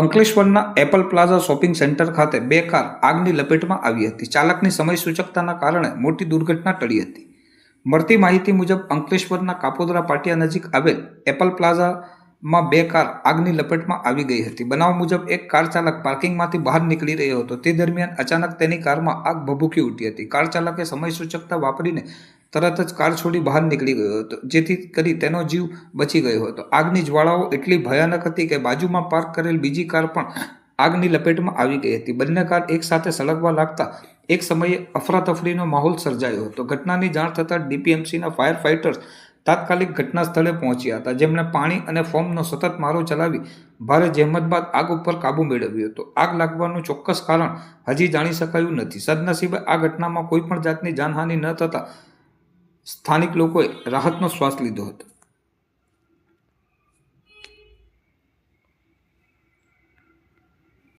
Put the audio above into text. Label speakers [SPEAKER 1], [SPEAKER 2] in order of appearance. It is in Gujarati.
[SPEAKER 1] અંકલેશ્વરના એપલ પ્લાઝા શોપિંગ સેન્ટર ખાતે બે કાર આગની લપેટમાં આવી હતી. ચાલકની સમય સૂચકતાના કારણે મોટી દુર્ઘટના ટળી હતી. મળતી માહિતી મુજબ, અંકલેશ્વરના કાપોદરા પાટિયા નજીક આવેલ એપલ પ્લાઝામાં બે કાર આગની લપેટમાં આવી ગઈ હતી. બનાવ મુજબ, એક કાર ચાલક પાર્કિંગમાંથી બહાર નીકળી રહ્યો હતો. તે દરમિયાન અચાનક તેની કારમાં આગ ભભૂકી ઉઠી હતી. કાર ચાલકે સમય સૂચકતા વાપરીને તરત જ કાર છોડી બહાર નીકળી ગયો હતો. જેથી કરી તેનો જીવ બચી ગયો હતો. આગની જ્વાળાઓ એટલી ભયાનક હતી કે બાજુમાં પાર્ક કરેલ બીજી કાર પણ આગની લપેટમાં આવી ગઈ હતી. બંને કાર એકસાથે સળગવા લાગતા એક સમયે અફરાતફરીનો માહોલ સર્જાયો હતો. ઘટનાની જાણ થતાં ડીપીએમસીના ફાયર ફાઇટર્સ તાત્કાલિક ઘટના સ્થળે પહોંચ્યા હતા. જેમણે પાણી અને ફોર્મનો સતત મારો ચલાવી ભારે જહેમત બાદ આગ ઉપર કાબૂ મેળવ્યો હતો. આગ લાગવાનું ચોક્કસ કારણ હજી જાણી શકાયું નથી. સદનસીબે આ ઘટનામાં કોઈ પણ જાતની જાનહાનિ ન થતાં સ્થાનિક લોકોએ રાહતનો શ્વાસ લીધો હતો.